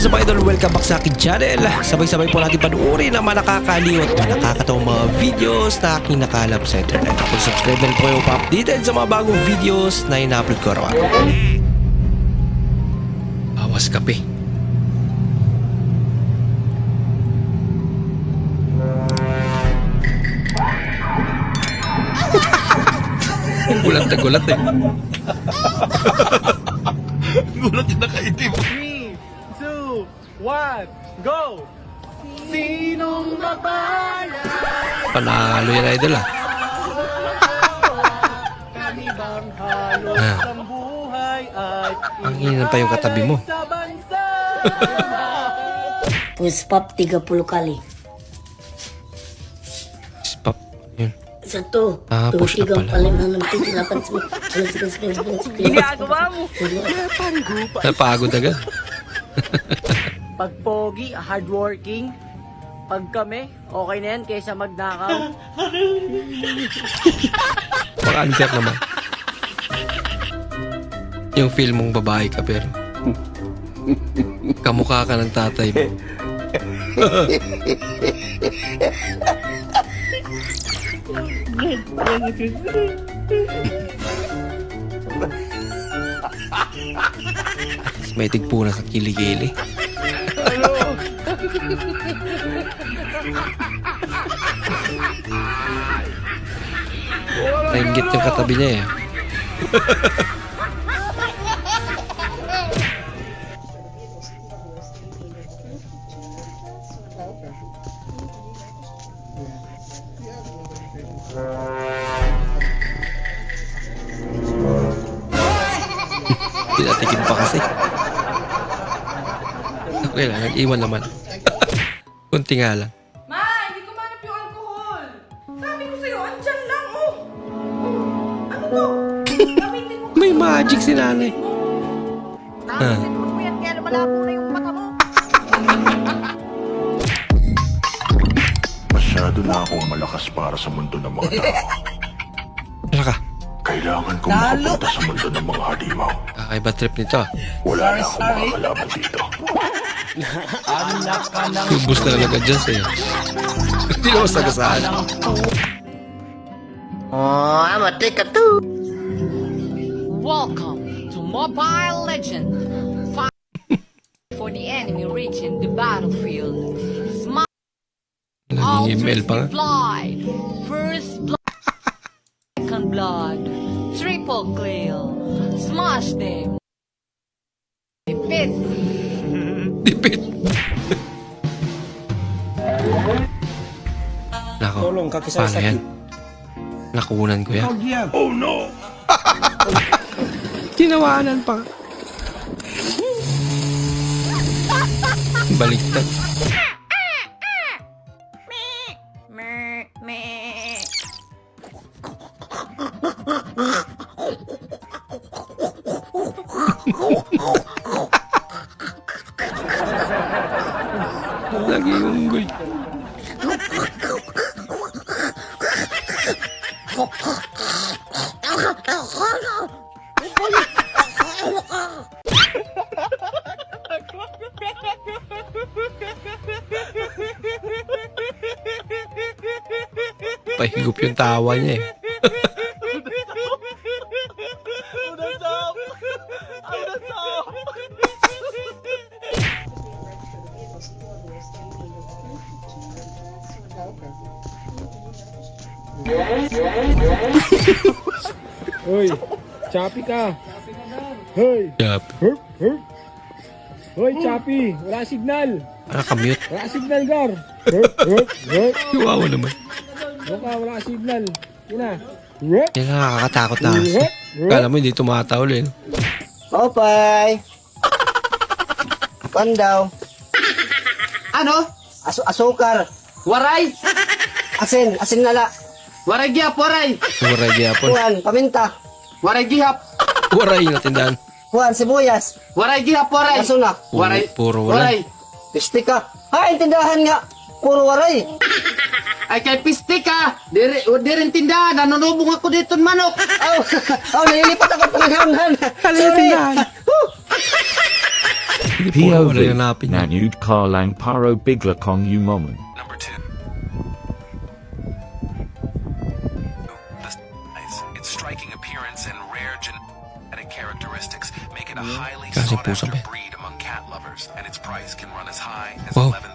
is up idol? Welcome back sa akin channel. Sabay-sabay po natin panuorin ang mga nakakaliw at mga nakakatawang mga videos na aking nakalap sa internet. Kung subscribe na rin po kayo pa-updated sa mga bagong videos na ina-upload ko araw-araw. Awas kape. gulat na gulat eh. Gulat na nakaitim. 3, 2, 1, go! Sinong mapala? Panalo yan idol ah. Kami bang halos Ah. ang buhay ay Ang ina pa yung katabi mo. sa bansa? Puspap 30 kali. Pop. Yun. Satu, Ah, dua, push up tiga, pala. empat, lima, enam, tujuh, delapan, sembilan, sepuluh, sebelas, dua belas, tiga belas. Napagod agad. Pag pogi, hardworking, pag kami, okay na yan kaysa magnakaw. Baka unfair naman. Yung feel mong babae ka pero kamukha ka ng tatay mo. May tigpuna sa kiligili. Nainggit yung katabi niya eh. Pinatikim pa kasi. Okay lang, nag-iwan naman. Kunti nga lang. Ma, hindi ko manap yung alcohol. Sabi ko sa'yo, andyan lang, oh. Ano to? Gamitin mo. May magic si nanay. Ah. Gamitin mo yan, kaya malabo na yung mata mo. Masyado na akong malakas para sa mundo ng mga tao. Ano ka? Kailangan kong makapunta sa mundo ng mga halimaw. Kakaiba trip nito. Wala na akong makakalaban dito. Lubos na talaga dyan sa'yo. Hindi naman sagasaan. Welcome to Mobile Legend. Fight for the enemy reaching the battlefield. Smile Nangingimel pa nga. blood. First blood. Second blood. Triple kill. Smash them. Repeat. Dipit. Nako, paano yan? Nakunan ko yan. Oh no! Tinawanan pa. Baliktad. Lagi Pahigup yung tawa niya eh. Hoy, Chappy ka. Hoy, herp, herp. Hoy, Chappy, wala signal. Ah, kamute. Wala signal, Gar. Herp, herp, herp. Iwawa naman. Baka wala signal. Yun na. Herp, Yan nakakatakot na. herp, herp. Kala mo hindi tumataol eh. Opay! Pandaw. Ano? Asu asukar. Waray! Asin. Asin nala. Waray gihap, waray! Waray gyapon. Puan. Paminta. Waray gihap! Waray na tindahan. Puan. Sibuyas. Waray gihap, waray! Aso na. Waray! Puro waray. Pistik ka. Ha, intindahan nga. Puro waray. Ay kay pistik ka! Diri, dirin tindahan, nanunubong ako dito manok! Aw, aw, nalilipat ako panahon. Halika tindahan. Hindi po wala POV hanapin. Nanud Karlang Paro Biglakong U as high as Wow. 11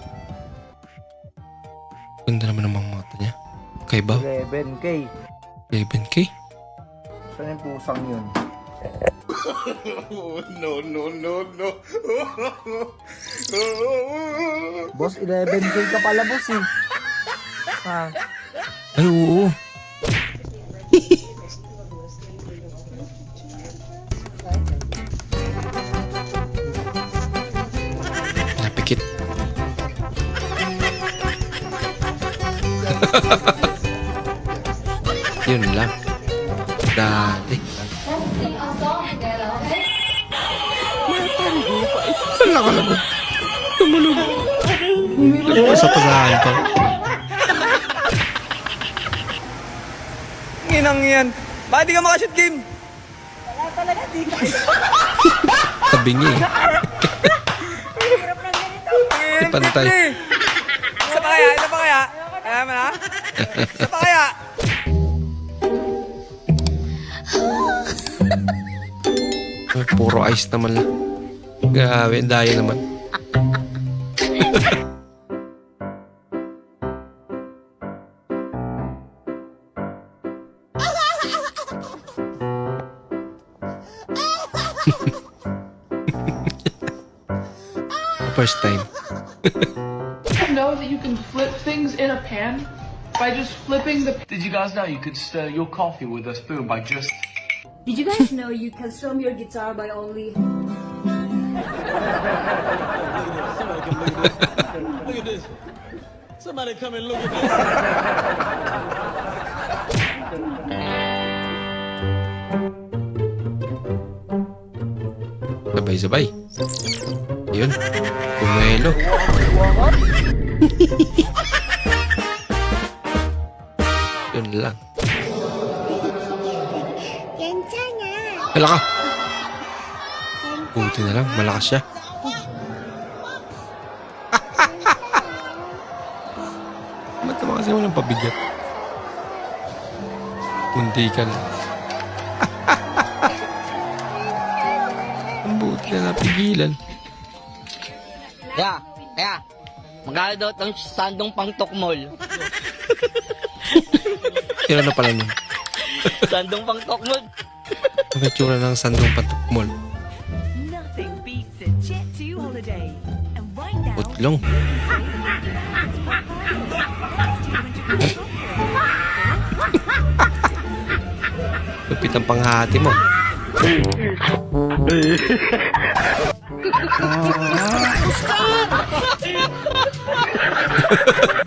Ganda naman ng mga mata niya. Kay ba? 11k. 11k? Saan yung pusang yun? Boss, 11k ka pala, boss eh. Ha? Ay, oo. Yun lang. Dati. Nakalagot. Tumulog. Nagpasapasahan pa. Inang yan. Bakit di ka makashoot game? Tabi niya eh. Di pantay. Isa pa kaya? Puro ice naman lang. Grabe, daya naman. First time. know that you can flip things in a pan by just flipping the Did you guys know you could stir your coffee with a spoon by just Did you guys know you can strum your guitar by only look at this. Somebody come and look at this. Sabay-sabay. Yun. Pumelo. Hala ka. Buti na lang. Malakas siya. Ba't naman kasi walang pabigat? Kundi ka lang. Ang buti na napigilan. Kaya, kaya. Magkano daw itong sandong pang tokmol? Tira na pala nun. sandong pang tokmol? Ang itsura ng sandong patukmol. Nothing beats a Jet 2 holiday. And right now, Utlong. Lupit ang panghati mo.